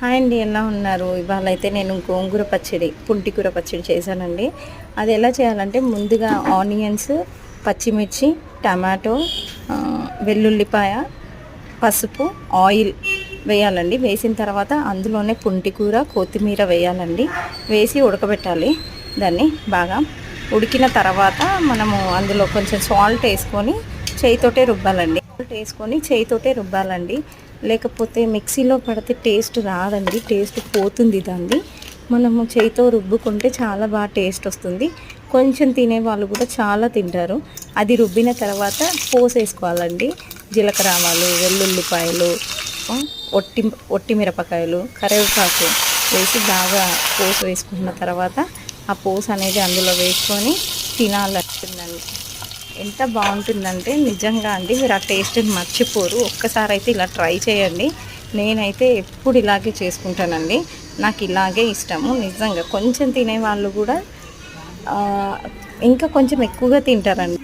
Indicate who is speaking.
Speaker 1: Hi అండి ఎలా ఉన్నారు? ఇవాళ అయితే నేను గోంగూర పచ్చడి పుంటికూర పచ్చడి చేశానండి. అది ఎలా చేయాలంటే ముందుగా ఆనియన్స్ పచ్చిమిర్చి టమాటో వెల్లుల్లిపాయ పసుపు ఆయిల్ వేయాలండి. వేసిన తర్వాత అందులోనే పుంటికూర కొత్తిమీర వేయాలండి. వేసి ఉడకబెట్టాలి దాన్ని బాగా. ఉడికిన తర్వాత మనము అందులో కొంచెం సాల్ట్ వేసుకొని చేయితోటే రుబ్బాలండి. సాల్ట్ వేసుకొని చేయితోటే రుబ్బాలండి. లేకపోతే మిక్సీలో పడితే టేస్ట్ రాదండి. టేస్ట్ పోతుంది దాన్ని. మనము చేయితో రుబ్బుకుంటే చాలా బాగా టేస్ట్ వస్తుంది. కొంచెం తినే వాళ్ళు కూడా చాలా తింటారు. అది రుబ్బిన తర్వాత పోసేసుకోవాలండి. జీలకర్ర ఆవాలు వెల్లుల్లిపాయలు ఒట్టి ఒట్టి మిరపకాయలు కరివేపాకు వేసి బాగా పోసు వేసుకున్న తర్వాత ఆ పోసు అనేది అందులో వేసుకొని తినాలంటుందండి ఎంత బాగుంటుందంటే నిజంగా అండి. మీరు ఆ టేస్ట్ని మర్చిపోరు. ఒక్కసారి అయితే ఇలా ట్రై చేయండి. నేనైతే ఎప్పుడు ఇలాగే చేసుకుంటానండి. నాకు ఇలాగే ఇష్టము. నిజంగా కొంచెం తినే వాళ్ళు కూడా ఇంకా కొంచెం ఎక్కువగా తింటారండి.